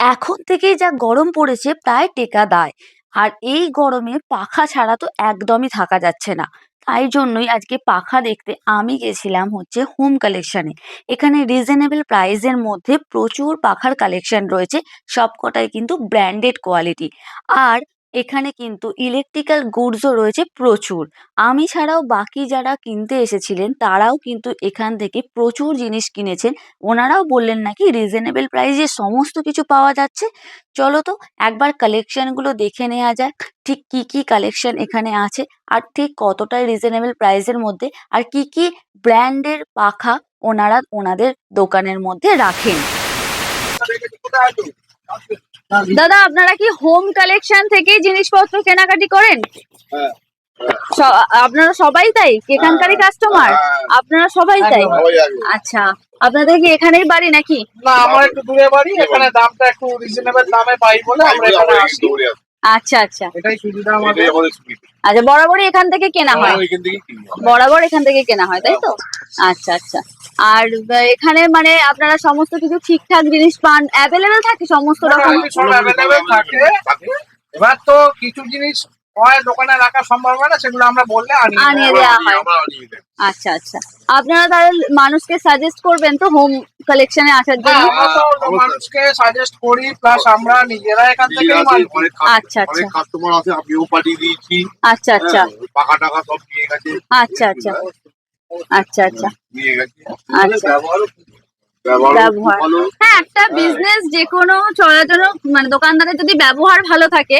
এখন থেকেই যা গরম পড়েছে প্রায় টেকা দায়। আর এই গরমে পাখা ছাড়া তো একদমই থাকা যাচ্ছে না। তাই জন্যই আজকে পাখা দেখতে আমি গেছিলাম হচ্ছে হোম কালেকশানে এখানে রিজনেবল প্রাইসের মধ্যে প্রচুর পাখার কালেকশন রয়েছে। সবকটাই কিন্তু ব্র্যান্ডেড কোয়ালিটি। আর এখানে কিন্তু ইলেকট্রিক্যাল গুডস ও রয়েছে প্রচুর। আমি ছাড়াও বাকি যারা কিনতে এসেছিলেন, তারাও কিন্তু এখান থেকে প্রচুর জিনিস কিনেছেন। ওনারাও বললেন নাকি রিজনেবল প্রাইস সমস্ত কিছু পাওয়া যাচ্ছে। চলো তো একবার কালেকশনগুলো দেখে নেওয়া যাক। ঠিক কি কি কালেকশন এখানে আছে আর ঠিক কতটাই রিজনেবল প্রাইস এর মধ্যে আর কি কি ব্র্যান্ডের পাখা ওনারা ওনাদের দোকানের মধ্যে রাখেন। দাদা আপনারা কি হোম কালেকশন থেকে জিনিসপত্র কেনাকাটি করেন? হ্যাঁ, হ্যাঁ। আপনারা সবাই তাই এখানকারই কাস্টমার হ্যাঁ। আপনারা সবাই তাই। আচ্ছা আপনাদের কি এখানেই বাড়ি নাকি না আমার একটু দূরে বাড়ি এখানে দামটা একটু রিজনেবল দামে পাই বলে আমরা এখানে আসি। আচ্ছা আচ্ছা। এটাই সুবিধা আমাদের। আচ্ছা বরাবরই এখান থেকে কেনা হয়। বরাবর এখান থেকে কেনা হয় তাই তো? আচ্ছা আচ্ছা। আর এখানে মানে আপনারা সমস্ত কিছু ঠিকঠাক জিনিস পান? অ্যাভেলেবেল থাকে সমস্ত রকম? অ্যাভেলেবেল থাকে। এবার তো কিছু জিনিস হয় দোকানে রাখা সম্ভব হয় না সেগুলো আমরা বললে আনিয়ে আমরা হয়। আচ্ছা আচ্ছা। আপনারা তাহলে মানুষকে সাজেস্ট করবেন তো হোম কালেকশনে আসার হ্যাঁ, জন্য অবশ্যই। মানুষকে সাজেস্ট করি প্লাস আমরা নিজেরা এখান অনেক আচ্ছা, আচ্ছা। অনেক কাস্টমার আছে আমিও পাঠিয়ে দিয়েছি। আচ্ছা আচ্ছা। হ্যাঁ, পাখা টাকা সব নিয়ে গেছে। আচ্ছা আচ্ছা। আচ্ছা আচ্ছা। নিয়ে গেছে। আচ্ছা। ব্যবহার। হ্যাঁ একটা বিজনেস যে কোনো চলার জন্য মানে দোকানদারের যদি ব্যবহার ভালো থাকে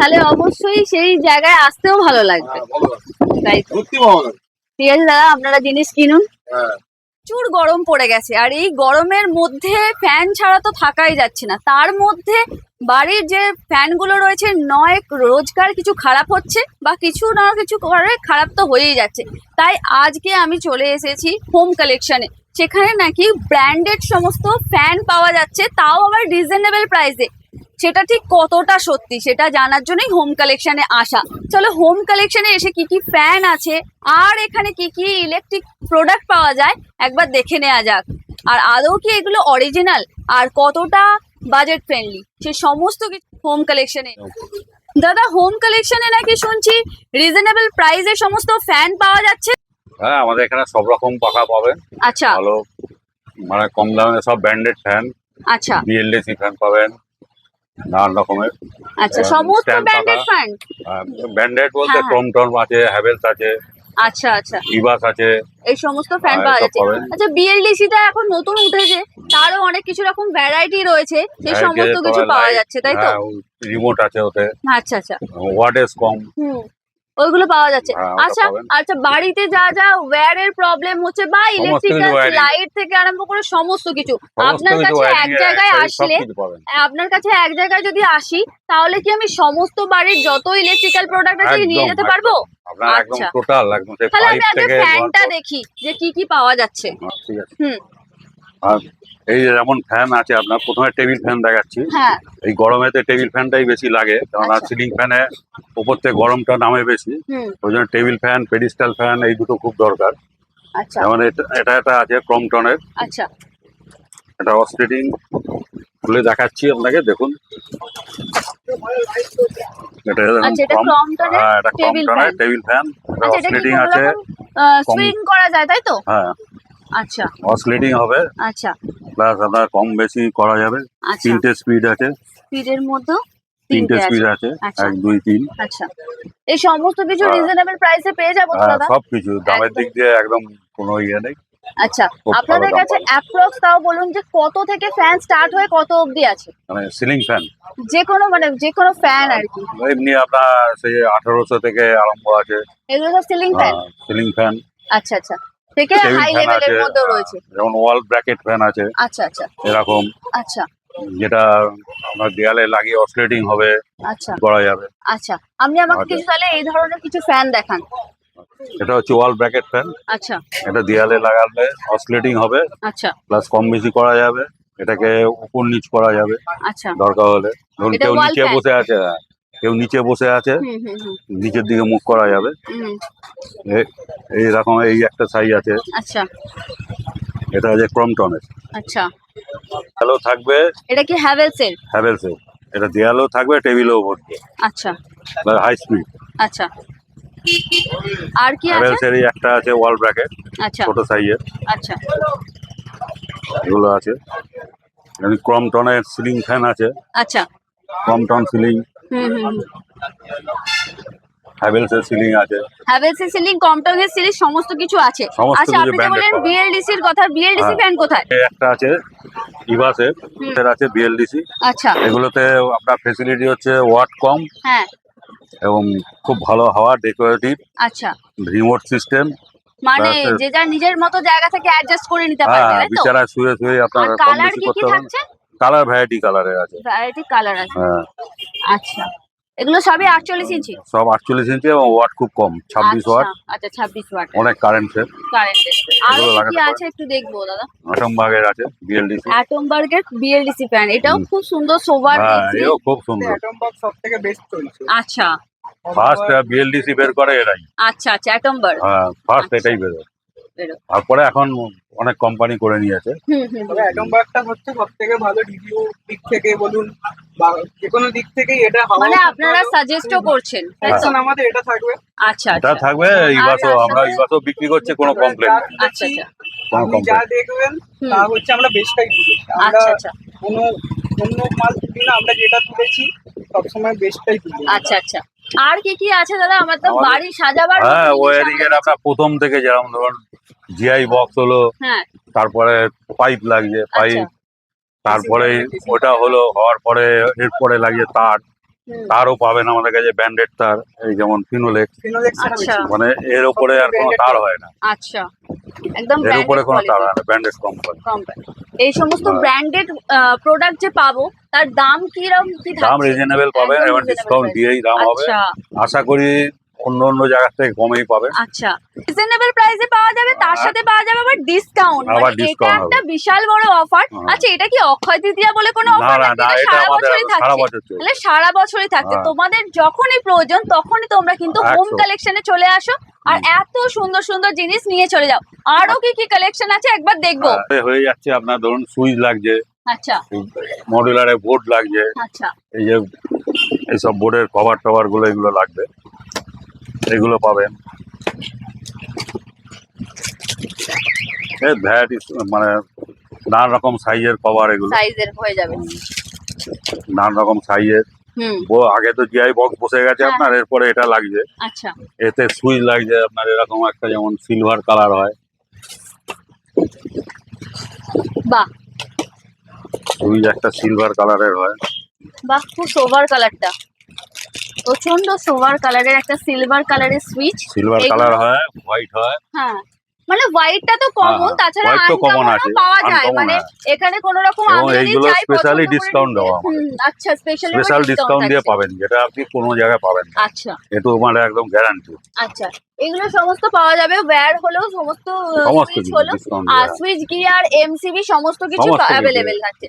তাহলে অবশ্যই সেই জায়গায় আসতেও ভালো লাগবে। হ্যাঁ, ভালো লাগে। তাই ঠিক আছে দাদা আপনারা জিনিস কিনুন। হ্যাঁ। প্রচুর গরম পড়ে গেছে আর এই গরমের মধ্যে ফ্যান ছাড়া তো থাকাই যাচ্ছে না। তার মধ্যে বাড়ির যে ফ্যানগুলো রয়েছে নয় রোজকার কিছু খারাপ হচ্ছে বা কিছু না কিছু করে খারাপ তো হয়েই যাচ্ছে। তাই আজকে আমি চলে এসেছি হোম কালেকশনে সেখানে নাকি ব্র্যান্ডেড সমস্ত ফ্যান পাওয়া যাচ্ছে তাও আবার রিজনেবল প্রাইসে সেটা ঠিক কতটা সত্যি সেটা জানার জন্যই হোম কালেকশনে আসা। চলো হোম কালেকশনে এসে কি কি ফ্যান আছে আর এখানে কি কি ইলেকট্রিক প্রোডাক্ট পাওয়া যায় একবার দেখে নেওয়া যাক। আর আদৌ কি এগুলো অরিজিনাল আর কতটা বাজেট ফ্রেন্ডলি সে সমস্ত কিছু হোম কালেকশনে দাদা হোম কালেকশনে নাকি শুনছি রিজনেবল প্রাইসে সমস্ত ফ্যান পাওয়া যাচ্ছে? হ্যাঁ আমাদের এখানে সব রকম পাখা পাবেন। আচ্ছা। ভালো মানে কম দামে সব ব্র্যান্ডেড ফ্যান আচ্ছা। বিএলডিসি ফ্যান পাবেন। নানান রকমের আচ্ছা হ্যাঁ, সমস্ত ব্র্যান্ডেড প্যান্ট ফ্যান ব্র্যান্ডেড বলতে টম টম আছে হ্যাভেলস আছে আচ্ছা আচ্ছা। ইবাস আছে। এই সমস্ত ফ্যান হ্যাঁ, পাওয়া যাচ্ছে। আচ্ছা বিএলডিসি টা এখন নতুন উঠেছে তারও অনেক কিছু রকম ভ্যারাইটি রয়েছে সেই হ্যাঁ, সমস্ত কিছু পাওয়া যাচ্ছে তাই তো? হ্যাঁ, রিমোট আছে ওতে। আচ্ছা আচ্ছা। ওয়াটেজ কম। ওইগুলো পাওয়া যাচ্ছে। হ্যাঁ, আচ্ছা আচ্ছা বাড়িতে যা যা ওয়্যারের প্রবলেম হচ্ছে বা ইলেকট্রিক্যাল লাইট থেকে আরম্ভ করে সমস্ত কিছু আপনার কাছে এক জায়গায় আসলে আপনার কাছে এক জায়গায় যদি আসি তাহলে কি আমি সমস্ত বাড়ির যত ইলেকট্রিক্যাল প্রোডাক্ট আছে নিয়ে যেতে পারব? আচ্ছা। তাহলে আমি আগে ফ্যানটা দেখি যে কি কি পাওয়া যাচ্ছে। হ্যাঁ, হুম। আর এই যে যেমন ফ্যান আছে আপনার প্রথমে টেবিল ফ্যান দেখাচ্ছি। হ্যাঁ। এই গরমেতে টেবিল ফ্যানটাই বেশি লাগে কারণ আচ্ছা। সিলিং ফ্যানে উপর থেকে গরমটা নামে বেশি। ওই জন্য টেবিল ফ্যান পেডিস্টাল ফ্যান এই দুটো খুব দরকার। আচ্ছা। যেমন এটা এটা আছে ক্রমটনের। আচ্ছা। এটা অসপ্রিটিং খুলে দেখাচ্ছি আপনাকে দেখুন। এটা আচ্ছা ক্রমটনের হ্যাঁ এটা টেবিল ফ্যান কোনো আছে। সুইং করা যায় তাই তো? হ্যাঁ। আচ্ছা। অসলেটিং হবে। আচ্ছা। প্লাস আপনার কম বেশি করা যাবে। আচ্ছা। তিনটে স্পিড আছে। স্পিডের মধ্যে তিনটে স্পিড আছে। আচ্ছা। এক দুই তিন। আচ্ছা। এই সমস্ত কিছু হ্যাঁ। রিজনেবল প্রাইসে পেয়ে যাব তো হ্যাঁ দাদা? সব কিছু। দামের দিক দিয়ে একদম কোনো ইয়ে নেই। আচ্ছা। আপনাদের কাছে অ্যাপ্রক্স তাও বলুন যে কত থেকে ফ্যান স্টার্ট হয়ে কত অবধি আছে? মানে সিলিং ফ্যান যে কোনো মানে যে কোনো ফ্যান আর কি। এমনি আপনার সেই আঠারোশো থেকে আরম্ভ আছে। এগুলো সব সিলিং ফ্যান সিলিং ফ্যান আচ্ছা আচ্ছা। থেকে হাই লেভেলের আছে, রয়েছে। যেমন ওয়াল ব্র্যাকেট ফ্যান আছে আচ্ছা আচ্ছা। এরকম। আচ্ছা। যেটা আপনার দেয়ালে লাগিয়ে অসলেটিং হবে আচ্ছা। করা যাবে। আচ্ছা আপনি আমাকে আচ্ছা। কিছু তাহলে এই ধরনের কিছু ফ্যান দেখান। এটা হচ্ছে ওয়াল ব্র্যাকেট ফ্যান আচ্ছা। এটা দেয়ালে লাগালে অসলেটিং হবে আচ্ছা। প্লাস কম বেশি করা যাবে এটাকে উপর নিচ করা যাবে। আচ্ছা। দরকার হলে। ধরুন কেউ নিচে বসে আছে হ্যাঁ, কেউ নিচে বসে আছে নিচের দিকে মুখ করা যাবে। এইরকম এই একটা সাইজ আছে। আচ্ছা। এটা আছে ক্রমটনের। আচ্ছা। দেয়ালেও থাকবে। এটা কি হ্যাভেলসের? হ্যাভেলসের। এটা দেয়ালেও থাকবে টেবিলেও বসবে আচ্ছা। হাই স্পিড আচ্ছা। আর কি আছে? হ্যাভেলসেরই একটা আছে ওয়াল ব্র্যাকেট আচ্ছা। ছোট সাইজের আচ্ছা। এগুলো আছে। ক্রমটনের সিলিং ফ্যান আছে। আচ্ছা। ক্রমটন সিলিং হুম হুম সিলিং আছে। হ্যাভেলসের সিলিং কমটংয়ের সিরিজ সমস্ত কিছু আছে। আচ্ছা আপনি যে। কথা বিএলডিসি হ্যাঁ। কোথায়? একটা আছে এর আছে বিএলডিসি আচ্ছা। এগুলোতে আপনার হচ্ছে ওয়াট কম হ্যাঁ। এবং খুব ভালো হাওয়া ডেকোরেটিভ আচ্ছা। রিমোট সিস্টেম মানে যে যার নিজের মতো জায়গা থেকে অ্যাডজাস্ট করে নিতে পারবে হ্যাঁ তাই তো? বিছানায় শুয়ে শুয়ে আপনার কম বেশি করতে হবে। কালার ভ্যারাইটি কালারের আছে। ভ্যারাইটি কালার আছে। হ্যাঁ। আচ্ছা। এগুলো সবই আটচল্লিশ ইঞ্চি? সব আটচল্লিশ ইঞ্চি এবং ওয়াট খুব কম ছাব্বিশ আচ্ছা, ওয়াট আচ্ছা ছাব্বিশ ওয়াট অনেক কারেন্টের কারেন্টের আর কি কি আছে একটু দেখব দাদা? আটমবাগের আছে বিএলডিসি অ্যাটমবার্গের বিএলডিসি ফ্যান এটাও খুব সুন্দর সোবার হ্যাঁ এও খুব সুন্দর। অ্যাটম বক্স সব বেস্ট চলছে। আচ্ছা। ফার্স্ট বিএলডিসি বের করে এরাই আচ্ছা আচ্ছা অ্যাটমবার্গ হ্যাঁ ফার্স্ট আচ্ছা। এটাই বেরোয়। বেরো। তারপরে এখন অনেক কোম্পানি করে নিয়েছে। তবে হচ্ছে সব থেকে ভালো রিভিউ দিক থেকে বলুন বা যে কোনো দিক থেকেই এটা মানে আপনারা। সাজেস্টও করছেন আমাদের এটা থাকবে। আচ্ছা এটা আচ্ছা থাকবে এই আর আমরা সাথে- বিক্রি করছি কোনো কমপ্লেন আচ্ছা আচ্ছা। আপনি যা দেখবেন হুম। তা হচ্ছে আমরা বেস্টটাই তুলি আমরা আচ্ছা আচ্ছা। কোনো অন্য মাল তুলি না আমরা যেটা তুলেছি সবসময় বেস্টটাই তুলি আচ্ছা আচ্ছা। আর কি কি আছে দাদা? আমার তো বাড়ি সাজাবার হ্যাঁ ওয়ারিং এর আমাদের আপনার প্রথম থেকে যেরকম ধরুন জিআই বক্স হলো হ্যাঁ। তারপরে পাইপ লাগছে পাইপ আচ্ছা তারপরে ওটা হলো হওয়ার পরে এরপরে লাগিয়ে তার। তারও পাবেন আমাদের কাছে ব্যান্ডেড তার এই যেমন ফিনোলেক্স ফিনোলেক্স আচ্ছা। মানে এর উপরে আর কোনো তার হয় না। আচ্ছা। একদম এর উপরে কোনো তার হয় না ব্যান্ডেড কোম্পানি এই সমস্ত। ব্র্যান্ডেড প্রোডাক্ট যে পাবো তার দাম কীরকম কি দাম রিজনেবল পাবেন এবং ডিসকাউন্ট দিয়েই দাম হবে। আচ্ছা। আশা করি অন্য অন্য জায়গা থেকে কমেই পাবেন আচ্ছা রিজনেবল প্রাইসে পাওয়া যাবে তার হ্যাঁ। সাথে পাওয়া যাবে আবার ডিসকাউন্ট আবার মানে এটা একটা বিশাল বড় অফার হ্যাঁ। আচ্ছা এটা কি অক্ষয় তৃতীয়া বলে কোনো অফার না এটা সারা বছরই থাকছে। তাহলে সারা বছরই থাকছে। হ্যাঁ। তোমাদের যখনই প্রয়োজন তখনই তোমরা কিন্তু হোম। কালেকশনে চলে আসো আর এত সুন্দর সুন্দর জিনিস নিয়ে চলে যাও। আরও কি কি কালেকশন আছে? একবার দেখব। হ্যাঁ, হয়ে যাচ্ছে আপনার ধরুন সুইচ লাগছে আচ্ছা। মডুলারে বোর্ড লাগছে আচ্ছা। এই যে এইসব বোর্ডের কভার টভারগুলো এগুলো লাগবে। এগুলো পাবেন। ভ্যারাইটি মানে নানান রকম সাইজের কভার এগুলো। সাইজের হয়ে যাবে। নানান রকম সাইজের আগে তো জিআই বক্স বসে গেছে হ্যাঁ। আপনার এরপরে এটা লাগছে আচ্ছা। এতে সুইচ লাগছে আপনার এরকম একটা যেমন সিলভার কালার হয়। বাহ। সুইচ একটা সিলভার কালারের হয়। বাহ খুব সোভার কালারটা প্রচণ্ড সোভার কালারের একটা সিলভার কালারের সুইচ সিলভার কালার হয় হোয়াইট হয়। হ্যাঁ। মানে হোয়াইটটা তো কমন হ্যাঁ, তাছাড়া তো common আছে, পাওয়া যায়। মানে। এখানে কোন রকম এইগুলো discount নিতে- দেওয়া আচ্ছা স্পেশালি স্পেশাল ডিসকাউন্ট দিয়ে পাবেন যেটা আপনি কোনো জায়গায় পাবেন না। আচ্ছা। এটু মানে একদম গ্যারান্টি আচ্ছা এগুলো সমস্ত পাওয়া যাবে। ওয়্যার হলেও সমস্ত সমস্ত সুইচ হলো। আর সুইচ গিয়ার এমসিবি সমস্ত কিছু। অ্যাভেলেবেল থাকছে।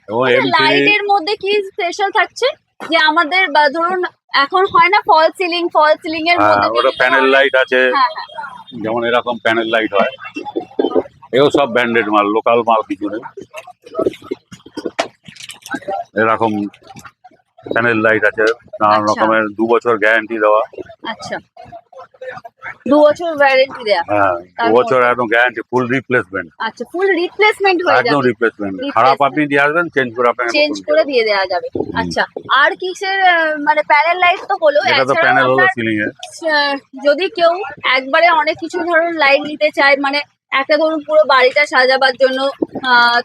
লাইটের মধ্যে কি স্পেশাল থাকছে? যে আমাদের বা ধরুন এখন হয় না ফল সিলিং ফল সিলিং এর মধ্যে ওটা প্যানেল লাইট আছে। হ্যাঁ হ্যাঁ। যেমন এরকম প্যানেল লাইট হয়। এও সব ব্র্যান্ডেড মাল লোকাল মাল কিছু নেই। এরকম প্যানেল লাইট আছে নানান আচ্ছা। রকমের দু বছর গ্যারান্টি দেওয়া। আচ্ছা। দু বছর ওয়ারেন্টি দেয়া। হ্যাঁ দু বছর একদম গ্যারান্টি ফুল রিপ্লেসমেন্ট আচ্ছা ফুল রিপ্লেসমেন্ট হয়ে একদম যাবে। রিপ্লেসমেন্ট খারাপ আপনি দিয়ে আসবেন চেঞ্জ করে আপনাকে চেঞ্জ করে দিয়ে দেওয়া যাবে। আচ্ছা আর কিসের মানে প্যানেল লাইট তো হলো এটা তো প্যানেল হলো সিলিং এ। যদি কেউ একবারে অনেক কিছু ধরুন লাইট নিতে চায় মানে একটা ধরুন পুরো বাড়িটা সাজাবার জন্য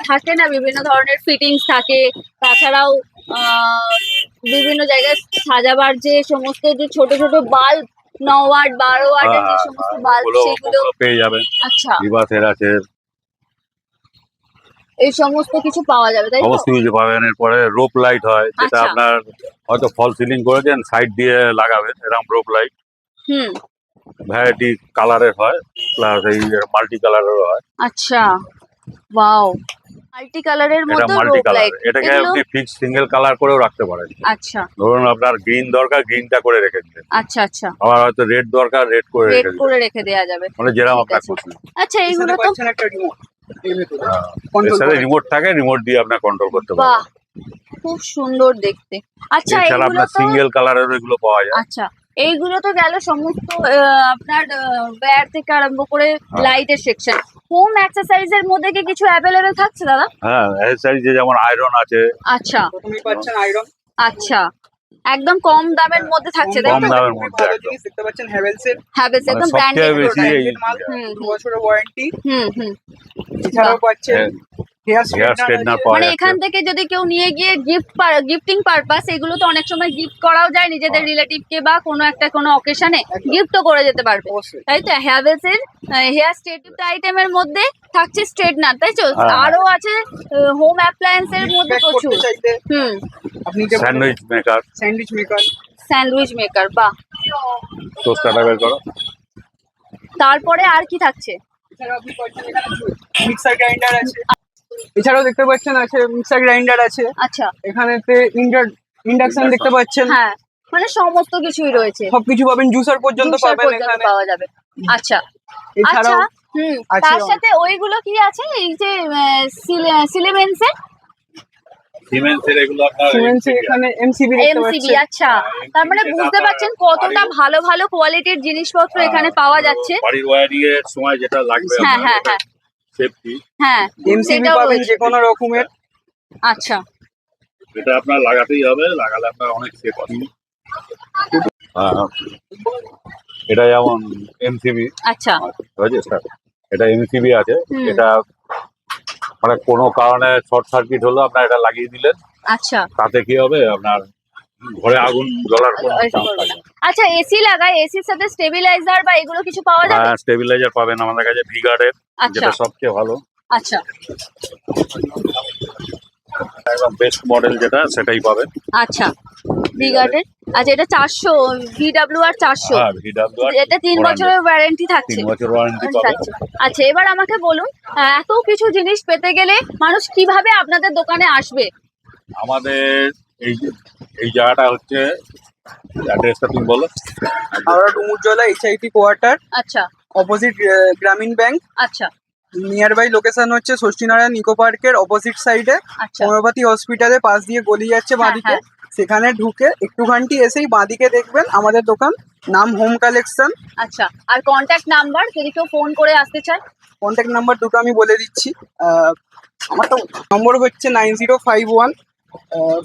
থাকে না বিভিন্ন ধরনের ফিটিংস থাকে। তাছাড়াও আহ, বিভিন্ন জায়গায় সাজাবার যে সমস্ত যে ছোট ছোট বাল্ব ন ওয়াট বারো ওয়াটের যে সমস্ত বাল্ব সেগুলো পেয়ে যাবেন আচ্ছা। আছে এই সমস্ত কিছু পাওয়া যাবে তাই সমস্ত কিছু পাবেন এরপরে রোপ লাইট হয় যেটা আচ্ছা। আপনার হয়তো ফল সিলিং করেছেন সাইড দিয়ে লাগাবেন এরকম রোপ লাইট হুম। ভ্যারাইটি কালারের হয় প্লাস এই মাল্টি কালারেরও হয়। আচ্ছা। ওয়াও মাল্টি কালারের মধ্যে মাল্টি রোপ কালার এটাকে আপনি ফিক্স সিঙ্গেল কালার করেও রাখতে পারেন। আচ্ছা। ধরুন আপনার গ্রিন দরকার গ্রিনটা করে রেখে দিলেন। আচ্ছা আচ্ছা। আবার হয়তো রেড দরকার রেড করে রেড করে রেখে দেওয়া যাবে। মানে যেরকম আপনার খুশি আচ্ছা এইগুলো তো একটা রিমোট হ্যাঁ। রিমোট থাকে রিমোট দিয়ে আপনার কন্ট্রোল করতে পারবেন খুব সুন্দর দেখতে। আচ্ছা এছাড়া এগুলো আপনার তো সিঙ্গেল কালারের এগুলো পাওয়া যায়। আচ্ছা এইগুলো তো গেল সমস্ত আহ, আপনার ব্যাট থেকে আরম্ভ করে হ্যাঁ। লাইটের সেকশন হোম এক্সারসাইজের মধ্যে কি কিছু অ্যাভেলেবেল থাকছে দাদা? হ্যাঁ অ্যাক্সেসরিজে যেমন আয়রন আছে। আচ্ছা। প্রথমেই পাচ্ছেন আয়রন আচ্ছা। একদম কম দামের মধ্যে থাকছে তাই কম তো? দামের মধ্যে। জিনিস দেখতে পাচ্ছেন হ্যাভেলস মানে একদম ব্র্যান্ডেড এই মাল হুম বছরের ওয়ারেন্টি হুম হুম। এছাড়াও পাচ্ছেন মানে এখান থেকে যদি কেউ নিয়ে গিয়ে গিফট গিফটিং পারপাস এগুলো তো অনেক সময় গিফট করাও যায় নিজেদের হ্যাঁ। রিলেটিভ কে বা কোনো একটা কোনো অকেশনে গিফটও করে যেতে পারবে। তাই তো? হ্যাভেলস এর হেয়ার স্ট্রেটনিং আইটেমের মধ্যে থাকছে স্ট্রেটনার তাই তো? হ্যাঁ। আরও আছে হোম অ্যাপ্লায়েন্স এর মধ্যে প্রচুর। হুম। আপনি sandwich maker sandwich maker sandwich maker বাহ। টোস্টারটা বের করো। তারপরে আর কি থাকছে? মিক্সার গ্রাইন্ডার আছে। এছাড়াও দেখতে পাচ্ছেন আছে মিক্সার গ্রাইন্ডার আছে। আচ্ছা। এখানেতে ইন্ডাকশন দেখতে পাচ্ছেন। হ্যাঁ মানে সমস্ত কিছুই রয়েছে। সবকিছু পাবেন জুসার পর্যন্ত পাবেন এখানে। পাওয়া যাবে। আচ্ছা আচ্ছা। এছাড়াও হুম তার সাথে ওইগুলো কি আছে? এই যে সিলিমেন্সের? সিমেন্সের এগুলো আপনার সিমেন্সের এখানে এমসিবি দেখতে এমসিবি আচ্ছা। তার মানে বুঝতে পারছেন কতটা ভালো ভালো কোয়ালিটির জিনিসপত্র এখানে পাওয়া যাচ্ছে। বাড়ির ওয়ারিং এর সময় যেটা লাগবে হ্যাঁ, হ্যাঁ, হ্যাঁ। সেফটি হ্যাঁ এমসিবি পাবেন। যে কোনো রকমের। আচ্ছা। এটা আপনার লাগাতেই হবে লাগালে আপনার অনেক সেফ আছে হ্যাঁ। এটা যেমন এমসিবি আচ্ছা। স্যার এটা এমসিবি আছে। এটা মানে কোনো কারণে শর্ট সার্কিট হলো আপনার এটা লাগিয়ে দিলেন। আচ্ছা। তাতে কি হবে? আপনার ঘরে আগুন জ্বলার কোনো থাকে না। আচ্ছা এসি লাগায় এসির সাথে স্টেবিলাইজার বা এগুলো কিছু পাওয়া যাবে? হ্যাঁ স্টেবিলাইজার পাবেন। আমাদের কাছে ভিগার্ডের আচ্ছা। যেটা সবচেয়ে ভালো। আচ্ছা। একদম বেস্ট মডেল যেটা সেটাই পাবেন। আচ্ছা আচ্ছা এটা চারশো ভিডাব্লিউ আর চারশো। হ্যাঁ ভিডাব্লিউ এটা তিন বছরের ওয়ারেন্টি থাকছে। তিন বছর ওয়ারেন্টি পাবেন। আচ্ছা এবার আমাকে বলুন এত কিছু জিনিস পেতে গেলে মানুষ কীভাবে আপনাদের দোকানে আসবে? আমাদের এই যে- এই জায়গাটা হচ্ছে অ্যাড্রেসটা তুমি বলো। Howrah Dumurjala HIT quarter. আচ্ছা। Opposite Grameen bank. আচ্ছা। নিয়ার বাই লোকেশন হচ্ছে ষষ্ঠীনারায়ণ নিকো পার্কের অপোজিট সাইডে আচ্ছা। হোমিওপ্যাথি হসপিটালের পাশ দিয়ে গলি যাচ্ছে হ্যাঁ, বাঁদিকে। হ্যাঁ। সেখানে ঢুকে একটুখানটি এসেই বাঁদিকে দেখবেন আমাদের দোকান। নাম হোম কালেকশন আচ্ছা। আর কন্ট্যাক্ট নাম্বার যদি কেউ ফোন করে আসতে চায়? কন্ট্যাক্ট নাম্বার দুটো আমি বলে দিচ্ছি। আহ, আমার তো নম্বর হচ্ছে nine zero five one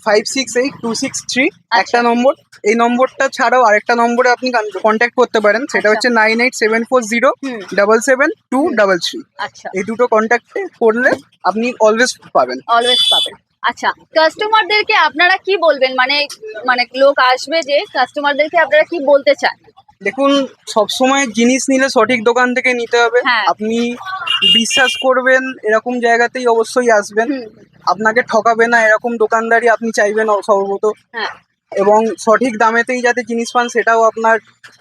five six eight two six three একটা নম্বর। এই নম্বরটা ছাড়াও আরেকটা নম্বরে আপনি কন্ট্যাক্ট করতে পারেন। সেটা আচ্ছা। হচ্ছে nine eight seven four zero double seven two double three আচ্ছা। এই দুটো কন্ট্যাক্টে করলে আপনি অলওয়েজ পাবেন। অলওয়েজ পাবেন। আচ্ছা কাস্টমারদেরকে আপনারা কি বলবেন? মানে মানে লোক আসবে যে কাস্টমারদেরকে আপনারা কি বলতে চান? দেখুন সবসময় জিনিস নিলে সঠিক দোকান থেকে নিতে হবে। হ্যাঁ। আপনি বিশ্বাস করবেন এরকম জায়গাতেই অবশ্যই আসবেন। আপনাকে ঠকাবে না এরকম দোকানদারি আপনি চাইবেন সর্বত। হ্যাঁ। এবং সঠিক দামেতেই যাতে জিনিস পান সেটাও আপনার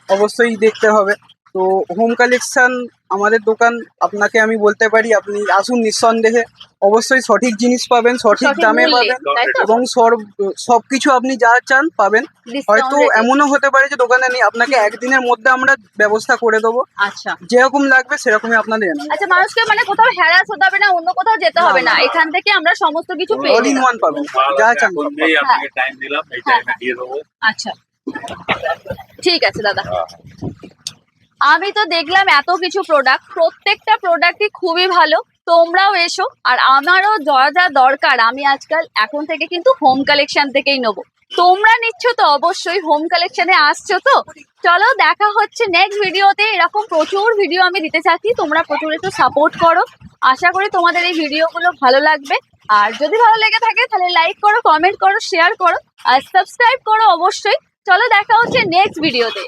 অবশ্যই দেখতে হবে। তো হোম কালেকশন আমাদের দোকান আপনাকে আমি বলতে পারি আপনি আসুন নিঃসন্দেহে। অবশ্যই সঠিক জিনিস পাবেন সঠিক দামে পাবেন এবং সব সবকিছু আপনি যা চান পাবেন। হয়তো। এমনও হতে পারে যে দোকানে নেই আপনাকে একদিনের মধ্যে আমরা ব্যবস্থা করে দেবো। আচ্ছা। যেরকম লাগবে সেরকমই আপনাদের আচ্ছা মানুষকে মানে কোথাও হ্যারাস হতে হবে না অন্য কোথাও যেতে হবে না। এখান থেকে আমরা সমস্ত কিছু পেয়ে অল ইন ওয়ান পাবেন যা চান আপনাকে টাইম দিলাম এই হ্যাঁ, টাইমে দিয়ে দেবো। আচ্ছা। ঠিক আছে দাদা। হ্যাঁ। আমি তো দেখলাম এত কিছু প্রোডাক্ট প্রত্যেকটা প্রোডাক্টই খুবই ভালো। তোমরাও এসো, আর আমারও যা যা দরকার, আমি আজকাল এখন থেকে কিন্তু হোম কালেকশন থেকেই নেব। তোমরা নিচ্ছ তো অবশ্যই হোম কালেকশনে আসছো তো? চলো, দেখা হচ্ছে নেক্সট ভিডিওতে এরকম প্রচুর ভিডিও আমি দিতে চাচ্ছি, তোমরা প্রচুর একটু সাপোর্ট করো। আশা করি তোমাদের এই ভিডিওগুলো ভালো লাগবে। আর যদি ভালো লেগে থাকে, তাহলে লাইক করো কমেন্ট করো শেয়ার করো, আর সাবস্ক্রাইব করো অবশ্যই। চলো, দেখা হচ্ছে নেক্সট ভিডিওতে